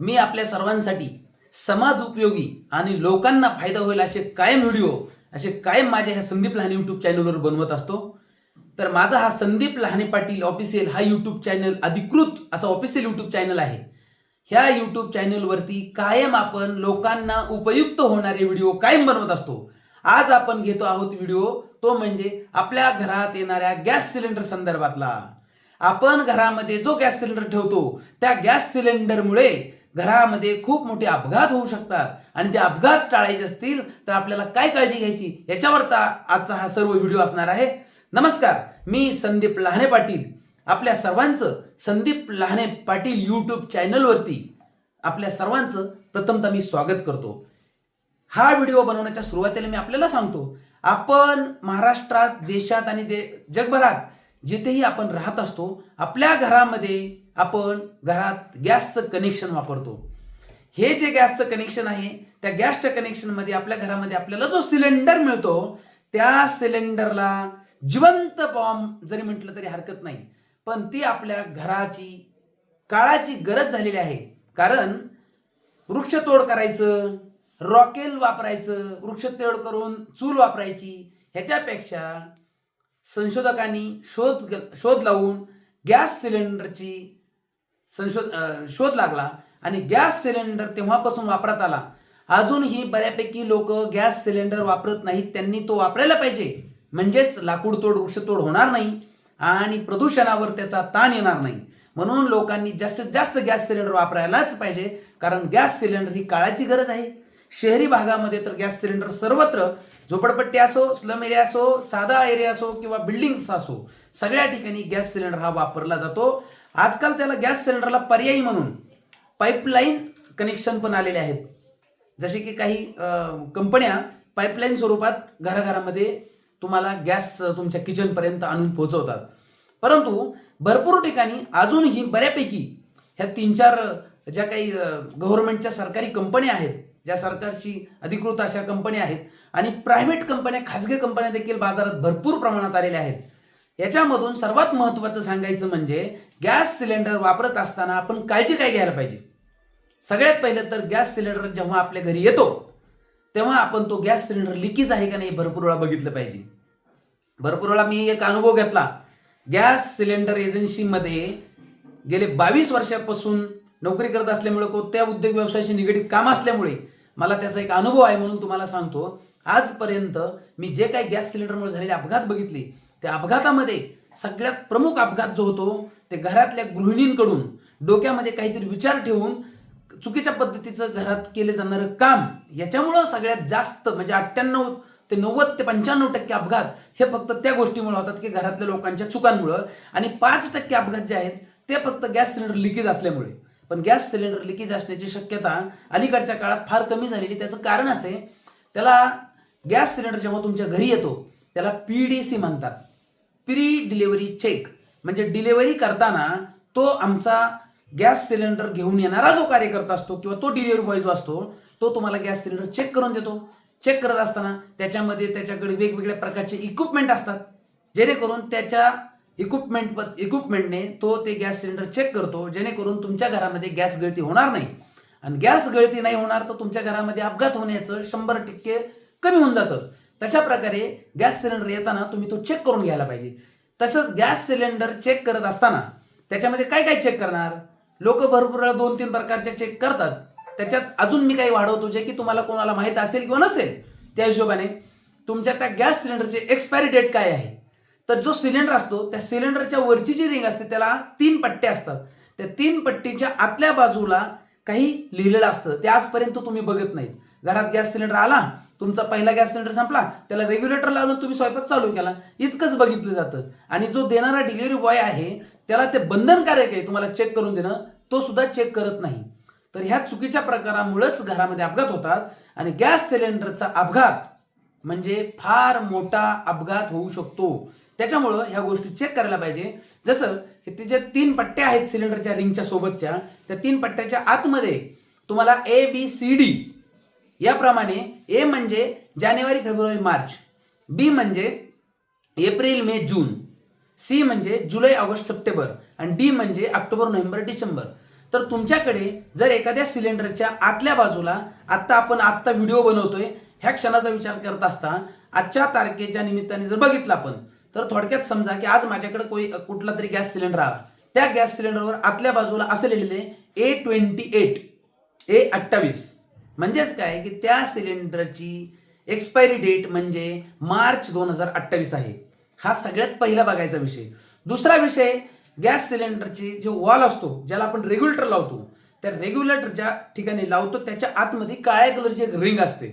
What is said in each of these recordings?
मी आपल्या सर्वांसाठी समाज उपयोगी आणि लोकांना फायदा होईल असे कायम व्हिडिओ असे कायम माझ्या ह्या संदीप लहाने यूट्यूब चॅनलवर बनवत असतो. तर माझा हा संदीप लहाने पाटील ऑफिशियल हा यूट्यूब चॅनल अधिकृत असा ऑफिशियल यूट्यूब चॅनल आहे. ह्या यूट्यूब चॅनलवरती कायम आपण लोकांना उपयुक्त होणारे व्हिडिओ कायम बनवत असतो. आज आपण घेतो आहोत व्हिडिओ तो म्हणजे आपल्या घरात येणाऱ्या गॅस सिलेंडर संदर्भातला. आपण घरामध्ये जो गॅस सिलेंडर ठेवतो त्या गॅस सिलेंडरमुळे घरामध्ये खूप मोठे अपघात होऊ शकतात. आणि ते अपघात टाळायचे असतील तर आपल्याला काय काळजी घ्यायची? याच्यावरता आजचा हा सर्व व्हिडिओ असणार आहे. नमस्कार मी संदीप लहाने पाटील. आपल्या सर्वांचं संदीप लहाने पाटील यूट्यूब चॅनलवरती आपल्या सर्वांचं प्रथमतः मी स्वागत करतो. हा व्हिडिओ बनवण्याच्या सुरुवातीला मी आपल्याला सांगतो आपण महाराष्ट्रात देशात आणि दे जगभरात जिथेही आपण राहत असतो आपल्या घरामध्ये आपण घरात गॅसचं कनेक्शन वापरतो. हे जे गॅसचं कनेक्शन आहे त्या गॅसच्या कनेक्शनमध्ये आपल्या घरामध्ये आपल्याला जो सिलेंडर मिळतो त्या सिलेंडरला जिवंत बॉम्ब जरी म्हटलं तरी हरकत नाही. पण ती आपल्या घराची काळाची गरज झालेली आहे. कारण वृक्षतोड करायचं रॉकेल वापरायचं वृक्षतोड करून चूल वापरायची ह्याच्यापेक्षा संशोधकांनी शोध शोध लावून गॅस सिलेंडरची संशोध शोध लागला आणि गॅस सिलेंडर तेव्हापासून वापरात आला. अजूनही बऱ्यापैकी लोक गॅस सिलेंडर वापरत नाहीत त्यांनी तो वापरायला पाहिजे. म्हणजेच लाकूडतोड वृक्षतोड होणार नाही आणि प्रदूषणावर त्याचा ताण येणार नाही. म्हणून लोकांनी जास्तीत जास्त गॅस सिलेंडर वापरायलाच पाहिजे कारण गॅस सिलेंडर ही काळाची गरज आहे. शहरी भागामध्ये तर गॅस सिलेंडर सर्वत्र झोपडपट्टी असो स्लम एरिया असो साधा एरिया असो किंवा बिल्डिंग्स असो सगळ्या ठिकाणी गॅस सिलेंडर हा वापरला जातो. आजकाल त्याला गॅस सिलेंडरला पर्यायी म्हणून पाईपलाईन कनेक्शन पण आलेले आहेत. जसे की काही कंपन्या पाईपलाईन स्वरूपात घराघरामध्ये तुम्हाला गॅस तुमच्या किचनपर्यंत आणून पोहोचवतात. परंतु भरपूर ठिकाणी अजूनही बऱ्यापैकी ह्या तीन चार ज्या काही गव्हर्नमेंटच्या सरकारी कंपन्या आहेत ज्या सरकारची अधिकृत अशा कंपन्या आहेत आणि प्रायव्हेट कंपन्या खाजगी कंपन्या देखील बाजारात भरपूर प्रमाणात आलेल्या आहेत. याच्यामधून सर्वात महत्त्वाचं सांगायचं म्हणजे गॅस सिलेंडर वापरत असताना आपण काळजी काय घ्यायला पाहिजे? सगळ्यात पहिलं तर गॅस सिलेंडर जेव्हा आपल्या घरी येतो तेव्हा आपण तो गॅस सिलेंडर लिकेज आहे का नाही भरपूर वेळा बघितलं पाहिजे. भरपूर वेळा मी एक अनुभव घेतला. गॅस सिलेंडर एजन्सीमध्ये गेले बावीस वर्षापासून नोकरी करत असल्यामुळे कोणत्या उद्योग व्यवसायाशी निगडीत काम असल्यामुळे मला त्याचा एक अनुभव आहे म्हणून तुम्हाला सांगतो. आजपर्यंत मी जे काही गॅस सिलेंडरमुळे झालेले अपघात बघितले त्या अपघातामध्ये सगळ्यात प्रमुख अपघात जो होतो ते घरातल्या गृहिणींकडून डोक्यामध्ये काहीतरी विचार ठेवून चुकीच्या पद्धतीचं घरात केले जाणारं काम याच्यामुळं सगळ्यात जास्त म्हणजे अठ्ठ्याण्णव ते नव्वद ते पंच्याण्णव टक्के अपघात हे फक्त त्या गोष्टीमुळे होतात की घरातल्या लोकांच्या चुकांमुळं. आणि पाच टक्के अपघात जे आहेत ते फक्त गॅस सिलेंडर लिकेज असल्यामुळे. पण गॅस सिलेंडर लिकेज असण्याची शक्यता अलीकडच्या काळात फार कमी झालेली. त्याचं कारण असे त्याला गॅस सिलेंडर जेव्हा तुमच्या घरी येतो त्याला पी डी सी म्हणतात. प्री डिलिव्हरी चेक म्हणजे डिलिव्हरी करताना तो आमचा गॅस सिलेंडर घेऊन येणारा जो कार्यकर्ता असतो किंवा तो डिलिव्हरी बॉय जो असतो तो तुम्हाला गॅस सिलेंडर चेक करून देतो. चेक करत असताना त्याच्यामध्ये त्याच्याकडे वेगवेगळ्या प्रकारचे इक्विपमेंट असतात. जेणेकरून त्याच्या इक्विपमेंट इक्विपमेंटने तो ते गॅस सिलेंडर चेक करतो. जेणेकरून तुमच्या घरामध्ये गॅस गळती होणार नाही. आणि गॅस गळती नाही होणार तर तुमच्या घरामध्ये अपघात होण्याचं शंभर टक्के कमी होऊन जातं. तशा प्रकारे गॅस सिलेंडर येताना तुम्ही तो चेक करून घ्यायला पाहिजे. तसंच गॅस सिलेंडर चेक करत असताना त्याच्यामध्ये काय काय चेक करणार? लोक भरपूर वेळा दोन तीन प्रकारचे चेक करतात. त्याच्यात अजून मी काही वाढवतो जे की तुम्हाला कोणाला माहीत असेल किंवा नसेल त्या हिशोबाने. तुमच्या त्या गॅस सिलेंडरची एक्सपायरी डेट काय आहे? तर जो सिलेंडर असतो त्या सिलेंडरच्या वरची जी रिंग असते त्याला तीन पट्ट्या असतात. त्या तीन पट्टीच्या आतल्या बाजूला काही लिहिलेलं असतं. ते आजपर्यंत तुम्ही बघत नाहीत. घरात गॅस सिलेंडर आला तुमचा पहिला गॅस सिलेंडर संपला त्याला रेग्युलेटर लावून तुम्ही स्वयंपाक चालू केला. इतकंच बघितलं जातं. आणि जो देणारा डिलिव्हरी बॉय आहे त्याला ते बंधनकारक आहे तुम्हाला चेक करून देणं तो सुद्धा चेक करत नाही. तर ह्या चुकीच्या प्रकारामुळेच घरामध्ये अपघात होतात. आणि गॅस सिलेंडरचा अपघात म्हणजे फार मोठा अपघात होऊ शकतो. त्याच्यामुळं ह्या गोष्टी चेक करायला पाहिजे. जसं की ते जे तीन पट्ट्या आहेत सिलेंडरच्या रिंगच्या सोबतच्या त्या तीन पट्ट्याच्या आतमध्ये तुम्हाला ए बी सी डी याप्रमाणे ए म्हणजे जानेवारी फेब्रुवारी मार्च. बी म्हणजे एप्रिल मे जून. सी म्हणजे जुलै ऑगस्ट सप्टेंबर. आणि डी म्हणजे ऑक्टोबर नोव्हेंबर डिसेंबर. तर तुमच्याकडे जर एखाद्या सिलेंडरच्या आतल्या बाजूला आत्ता आपण आत्ता व्हिडिओ बनवतोय ह्या क्षणाचा विचार करत असता आजच्या तारखेच्या निमित्ताने जर बघितलं आपण तर थोडक्यात समजा की आज माझ्याकडे कोई कुठला तरी गॅस सिलेंडर आला. त्या गॅस सिलेंडरवर आतल्या बाजूला असं लिहिलेलं आहे ए ट्वेंटी एट ए अठ्ठावीस. म्हणजेच काय की त्या सिलेंडरची एक्सपायरी डेट म्हणजे मार्च दोन हजार अठ्ठावीस आहे. हा सगळ्यात पहिला बघायचा विषय. दुसरा विषय गॅस सिलेंडरची जो वॉल असतो ज्याला आपण रेग्युलेटर लावतो त्या रेग्युलेटरच्या ठिकाणी लावतो त्याच्या आतमध्ये काळ्या कलरची एक रिंग असते.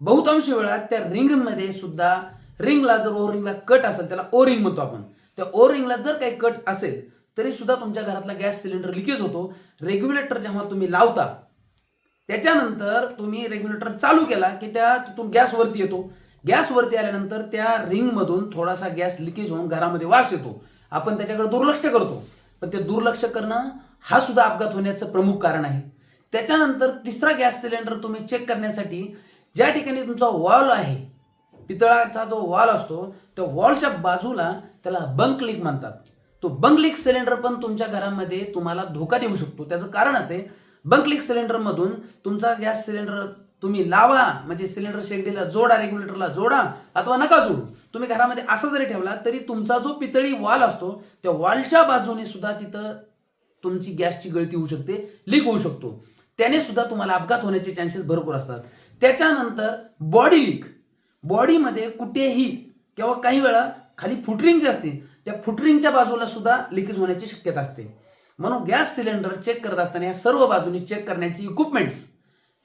बहुतांश वेळा त्या रिंगमध्ये सुद्धा रिंगला जर ओ रिंगला कट असेल त्याला ओ रिंग म्हणतो आपण. त्या ओ रिंगला जर काही कट असेल तरी सुद्धा तुमच्या घरातला गॅस सिलेंडर लिकेज होतो. रेग्युलेटर जेव्हा तुम्ही लावता त्याच्यानंतर तुम्ही रेग्युलेटर चालू केला की त्या तिथून गॅसवरती येतो. गॅसवरती आल्यानंतर त्या रिंगमधून थोडासा गॅस लिकेज होऊन घरामध्ये वास येतो. आपण त्याच्याकडे दुर्लक्ष करतो. पण ते दुर्लक्ष करणं हा सुद्धा अपघात होण्याचं प्रमुख कारण आहे. त्याच्यानंतर तिसरा गॅस सिलेंडर तुम्ही चेक करण्यासाठी ज्या ठिकाणी तुमचा वॉल आहे पितळाचा जो वॉल असतो त्या वॉलच्या बाजूला त्याला बंक लीक म्हणतात. तो बंक लीक सिलेंडर पण तुमच्या घरामध्ये तुम्हाला धोका देऊ शकतो. त्याचं कारण असे बंक लीक सिलेंडरमधून तुमचा गॅस सिलेंडर तुम्ही लावा म्हणजे सिलेंडर शेगडीला जोडा रेग्युलेटरला जोडा अथवा नका जोडू. तुम्ही घरामध्ये असं जरी ठेवला तरी तुमचा जो पितळी वॉल असतो त्या वॉलच्या बाजूने सुद्धा तिथं तुमची गॅसची गळती होऊ शकते लीक होऊ शकतो. त्याने सुद्धा तुम्हाला अपघात होण्याचे चान्सेस भरपूर असतात. त्याच्यानंतर बॉडी लीक बॉडीमध्ये कुठेही किंवा काही वेळा खाली फुटरिंग जी असते त्या फुटरिंगच्या बाजूला सुद्धा लिकेज होण्याची शक्यता असते. म्हणून गॅस सिलेंडर चेक करत असताना या सर्व बाजूनी चेक करण्याची इक्विपमेंट्स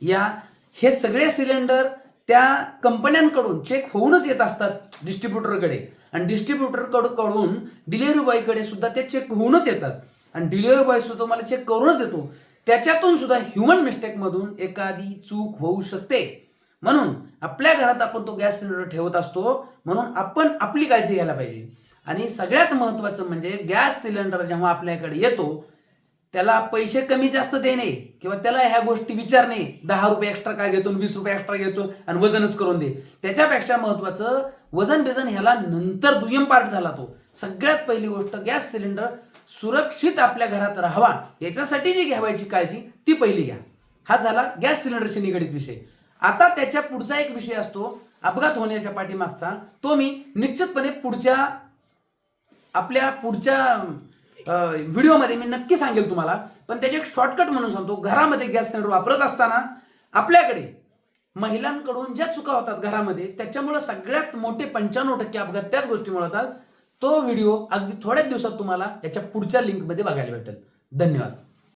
या हे सगळे सिलेंडर त्या कंपन्यांकडून चेक होऊनच येत असतात डिस्ट्रीब्युटरकडे. आणि डिस्ट्रीब्युटरकडून डिलिव्हरी बॉयकडे सुद्धा ते चेक होऊनच येतात. आणि डिलिव्हरी बॉय सुद्धा मला चेक करूनच देतो. त्याच्यातून सुद्धा ह्युमन मिस्टेकमधून एखादी चूक होऊ शकते. म्हणून आपल्या घरात आपण तो गॅस सिलेंडर ठेवत असतो. म्हणून आपण आपली काळजी घ्यायला पाहिजे. आणि सगळ्यात महत्वाचं म्हणजे गॅस सिलेंडर जेव्हा आपल्याकडे येतो त्याला पैसे कमी जास्त देणे किंवा त्याला ह्या गोष्टी विचारणे. दहा रुपये एक्स्ट्रा काय घेतो वीस रुपये एक्स्ट्रा घेतो आणि वजनच करून दे. त्याच्यापेक्षा महत्वाचं वजन बिजन ह्याला नंतर दुय्यम पार्ट झाला तो. सगळ्यात पहिली गोष्ट गॅस सिलेंडर सुरक्षित आपल्या घरात राहावा. याच्यासाठी जी घ्यावायची काळजी ती पहिली घ्या. हा झाला गॅस सिलेंडरशी निगडीत विषय. आता त्याच्या पुढचा एक विषय असतो अपघात होण्याच्या पाठीमागचा. तो मी निश्चितपणे पुढच्या आपल्या पुढच्या व्हिडिओमध्ये मी नक्की सांगेल तुम्हाला. पण त्याचे एक शॉर्टकट म्हणून सांगतो. घरामध्ये गॅस सिलेंडर वापरत असताना आपल्याकडे महिलांकडून ज्या चुका होतात घरामध्ये त्याच्यामुळे सगळ्यात मोठे पंच्याण्णव टक्के अपघात त्याच गोष्टीमुळे होतात तो व्हिडिओ अगदी थोड्याच दिवसात तुम्हाला याच्या पुढच्या लिंकमध्ये बघायला भेटेल. धन्यवाद.